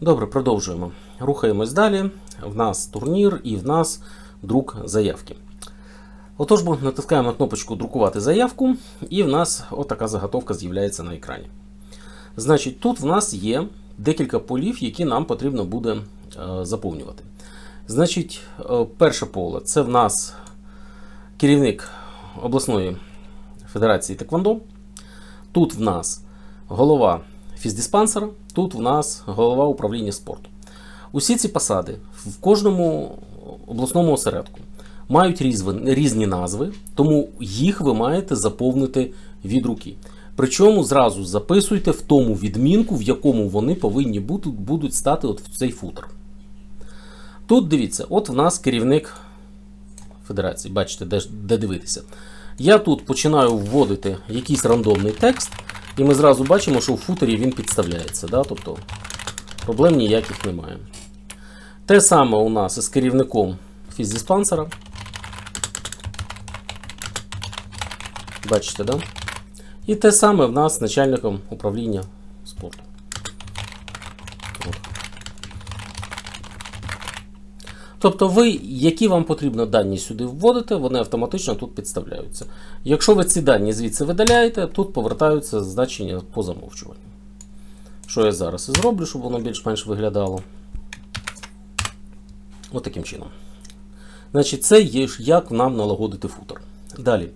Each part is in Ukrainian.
Добре, продовжуємо. Рухаємось далі. В нас турнір і в нас друк заявки. Отож, бо натискаємо на кнопочку Друкувати заявку, і в нас отака заготовка з'являється на екрані. Значить, тут в нас є декілька полів, які нам потрібно буде е, заповнювати. Значить, е, перше поле це в нас керівник обласної федерації Теквондо. Тут в нас голова фіздиспансера, тут в нас голова управління спорту. Усі ці посади в кожному обласному осередку мають різні назви, тому їх ви маєте заповнити від руки. Причому зразу записуйте в тому відмінку, в якому вони повинні бути, будуть стати от в цей футер. Тут дивіться, от в нас керівник федерації, бачите, де, де дивитися. Я тут починаю вводити якийсь рандомний текст, і ми зразу бачимо, що у футері він підставляється. Да? Тобто проблем ніяких немає. Те саме у нас із керівником фіздиспансера. Бачите, да? І те саме в нас з начальником управління спорту. Тобто ви, які вам потрібно дані сюди вводите, вони автоматично тут підставляються. Якщо ви ці дані звідси видаляєте, тут повертаються значення по замовчуванню. Що я зараз і зроблю, щоб воно більш-менш виглядало. От таким чином. Значить, це є як нам налагодити футер. Далі.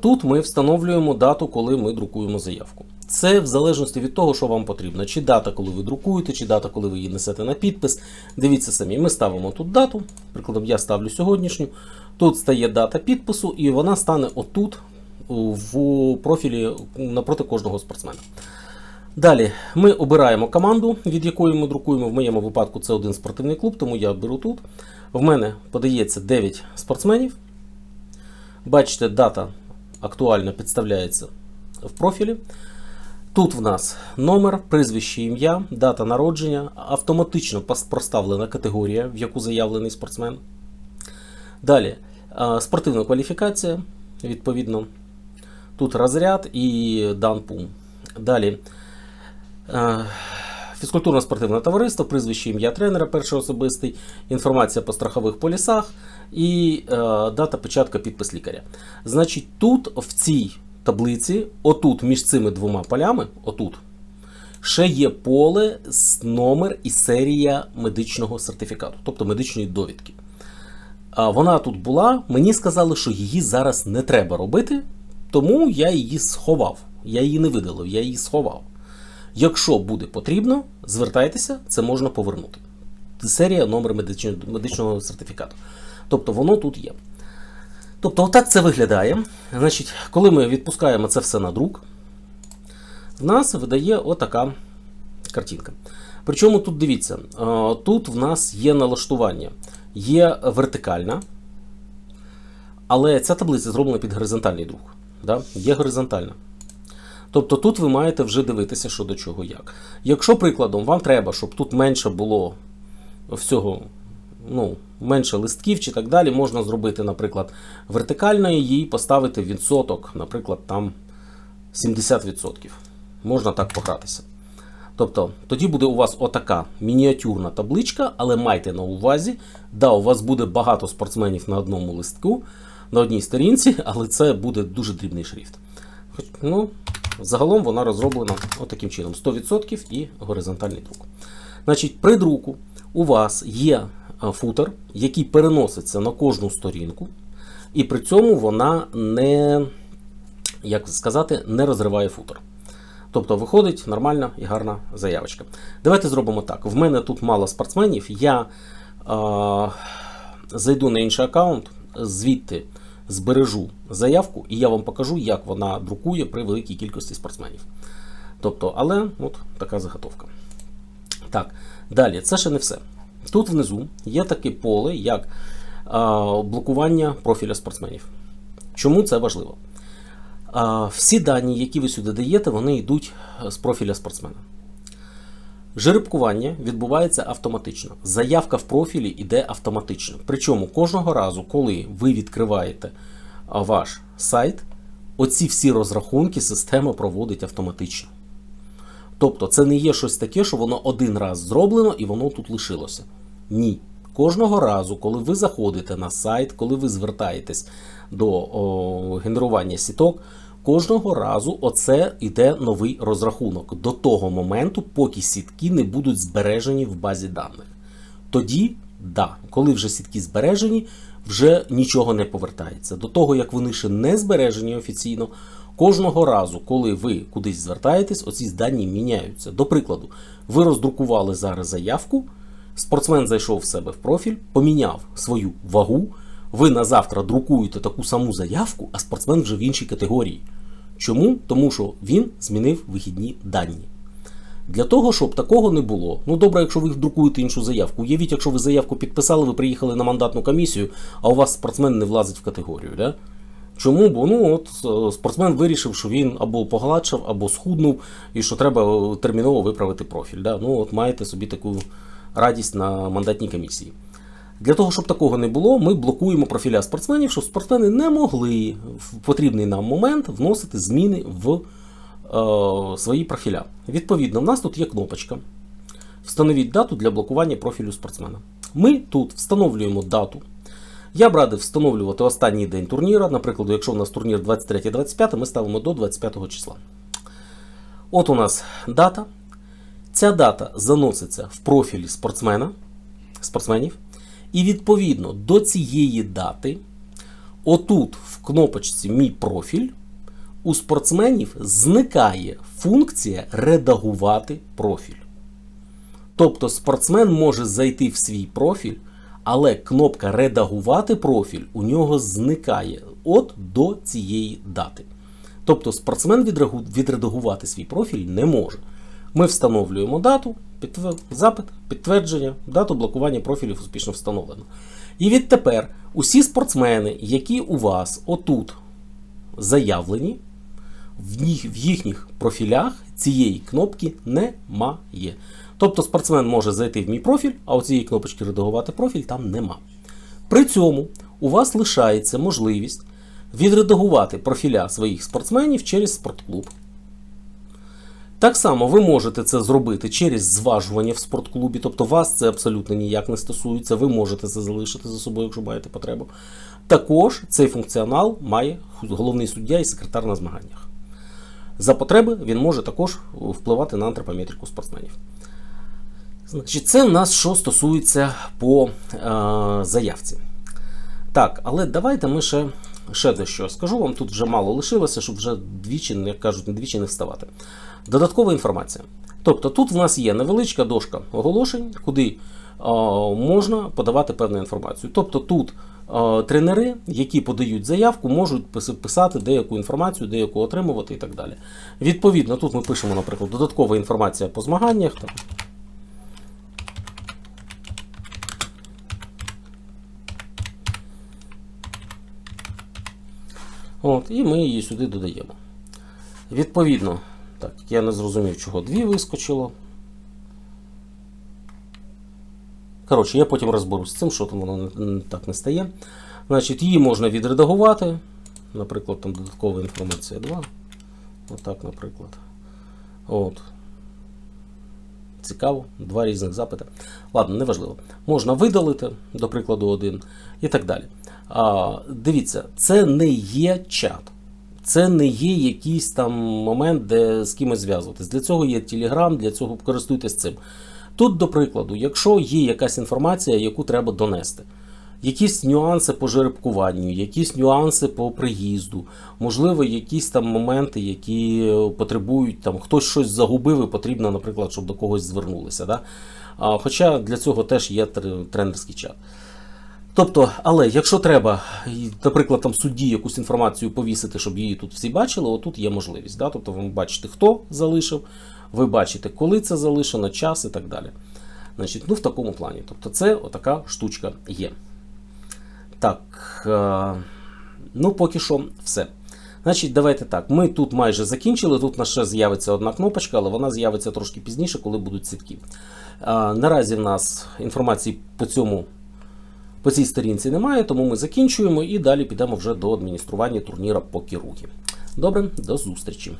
Тут ми встановлюємо дату, коли ми друкуємо заявку. Це в залежності від того, що вам потрібно. Чи дата, коли ви друкуєте, чи дата, коли ви її несете на підпис. Дивіться самі, ми ставимо тут дату. Прикладом, я ставлю сьогоднішню. Тут стає дата підпису, і вона стане отут, в профілі напроти кожного спортсмена. Далі ми обираємо команду, від якої ми друкуємо. В моєму випадку це один спортивний клуб, тому я беру тут. В мене подається 9 спортсменів. Бачите, дата актуальна підставляється в профілі. Тут в нас номер, прізвище, ім'я, дата народження, автоматично проставлена категорія, в яку заявлений спортсмен. Далі спортивна кваліфікація, відповідно. Тут розряд і дан пум. Далі фізкультурно-спортивне товариство, прізвище ім'я тренера, перший особистий, інформація по страхових полісах і дата початка підпис лікаря. Значить, тут в цій таблиці, отут між цими двома полями, отут, ще є поле з номер і серія медичного сертифікату, тобто медичної довідки. Вона тут була, мені сказали, що її зараз не треба робити, тому я її сховав. Я її не видалив, я її сховав. Якщо буде потрібно, звертайтеся, це можна повернути. Серія номер медичного, сертифікату. Тобто воно тут є. Тобто, отак це виглядає. Значить, коли ми відпускаємо це все на друк, в нас видає отака картинка. Причому тут дивіться, е, тут в нас є налаштування, є вертикальна, але ця таблиця зроблена під горизонтальний друк. Да? Є горизонтальна. Тобто тут ви маєте вже дивитися, що до чого як. Якщо, прикладом, вам треба, щоб тут менше було всього, ну, менше листків чи так далі, можна зробити, наприклад, вертикально її поставити відсоток, наприклад, там 70%. Можна так погратися. Тобто, тоді буде у вас отака мініатюрна табличка, але майте на увазі, да, у вас буде багато спортсменів на одному листку, на одній сторінці, але це буде дуже дрібний шрифт. Ну, загалом вона розроблена отаким чином: 100% і горизонтальний друк. Значить, при друку у вас є футер, який переноситься на кожну сторінку, і при цьому вона не, як сказати, не розриває футер. Тобто виходить нормальна і гарна заявочка. Давайте зробимо так. В мене тут мало спортсменів. Я е, зайду на інший аккаунт, звідти збережу заявку, і я вам покажу, як вона друкує при великій кількості спортсменів. Тобто, але от така заготовка. Так, далі, це ще не все. Тут внизу є таке поле, як блокування профіля спортсменів. Чому це важливо? Всі дані, які ви сюди даєте, вони йдуть з профіля спортсмена. Жеребкування відбувається автоматично. Заявка в профілі йде автоматично. Причому кожного разу, коли ви відкриваєте ваш сайт, оці всі розрахунки система проводить автоматично. Тобто це не є щось таке, що воно один раз зроблено і воно тут лишилося. Ні. Кожного разу, коли ви заходите на сайт, коли ви звертаєтесь до о, генерування сіток, кожного разу оце йде новий розрахунок до того моменту, поки сітки не будуть збережені в базі даних. Тоді, да, коли вже сітки збережені, вже нічого не повертається. До того, як вони ще не збережені офіційно, кожного разу, коли ви кудись звертаєтесь, оці дані міняються. До прикладу, ви роздрукували зараз заявку, спортсмен зайшов в себе в профіль, поміняв свою вагу. Ви на завтра друкуєте таку саму заявку, а спортсмен вже в іншій категорії. Чому? Тому що він змінив вихідні дані. Для того, щоб такого не було, ну добре, якщо ви друкуєте іншу заявку. Уявіть, якщо ви заявку підписали, ви приїхали на мандатну комісію, а у вас спортсмен не влазить в категорію. Да? Чому? Бо ну от е, спортсмен вирішив, що він або погладшав, або схуднув, і що треба е, терміново виправити профіль. Да? Ну от маєте собі таку радість на мандатній комісії. Для того, щоб такого не було, ми блокуємо профіля спортсменів, щоб спортсмени не могли в потрібний нам момент вносити зміни в е, свої профіля. Відповідно, в нас тут є кнопочка. Встановіть дату для блокування профілю спортсмена. Ми тут встановлюємо дату. Я б радив встановлювати останній день турніра. Наприклад, якщо у нас турнір 23-25, ми ставимо до 25 числа. От у нас дата. Ця дата заноситься в профілі спортсмена, спортсменів. І відповідно до цієї дати, отут в кнопочці Мій профіль у спортсменів зникає функція редагувати профіль. Тобто спортсмен може зайти в свій профіль, але кнопка Редагувати профіль у нього зникає от до цієї дати. Тобто спортсмен відредагувати свій профіль не може. Ми встановлюємо дату, підтвер- запит, підтвердження, дату блокування профілів успішно встановлено. І відтепер усі спортсмени, які у вас отут заявлені, в, їх, в їхніх профілях цієї кнопки немає. Тобто спортсмен може зайти в мій профіль, а у цієї кнопочки редагувати профіль там нема. При цьому у вас лишається можливість відредагувати профіля своїх спортсменів через спортклуб. Так само ви можете це зробити через зважування в спортклубі, тобто вас це абсолютно ніяк не стосується, ви можете це залишити за собою, якщо маєте потребу. Також цей функціонал має головний суддя і секретар на змаганнях. За потреби він може також впливати на антропометрику спортсменів. Значить, це в нас що стосується по е, заявці. Так, але давайте ми ще, ще дещо скажу вам. Тут вже мало лишилося, щоб вже двічі, як кажуть, не двічі не вставати. Додаткова інформація. Тобто тут в нас є невеличка дошка оголошень, куди можна подавати певну інформацію. Тобто тут тренери, які подають заявку, можуть писати деяку інформацію, деяку отримувати і так далі. Відповідно, тут ми пишемо, наприклад, додаткова інформація по змаганнях. От, і ми її сюди додаємо. Відповідно, так, я не зрозумів, чого дві вискочило. Коротше, я потім розберусь з цим, що там воно так не стає. Значить, її можна відредагувати. Наприклад, там додаткова інформація 2. Отак, наприклад. От. Цікаво, два різних запити. Ладно, неважливо. Можна видалити, до прикладу, один і так далі. А, дивіться, це не є чат. Це не є якийсь там момент, де з кимось зв'язуватись. Для цього є Telegram, для цього користуйтесь цим. Тут, до прикладу, якщо є якась інформація, яку треба донести, якісь нюанси по жеребкуванню, якісь нюанси по приїзду, можливо, якісь там моменти, які е, потребують, там хтось щось загубив і потрібно, наприклад, щоб до когось звернулися. Да? Хоча для цього теж є тренерський чат. Тобто, але якщо треба, наприклад, там судді якусь інформацію повісити, щоб її тут всі бачили, отут є можливість. Да? Тобто ви бачите, хто залишив, ви бачите, коли це залишено, час і так далі. Значить, ну в такому плані. Тобто, це отака штучка є. Так, е, ну поки що все. Значить, давайте так. Ми тут майже закінчили. Тут у нас ще з'явиться одна кнопочка, але вона з'явиться трошки пізніше, коли будуть сітки. Е, наразі в нас інформації по цьому. По цій сторінці немає, тому ми закінчуємо і далі підемо вже до адміністрування турніра по керугі. Добре, до зустрічі.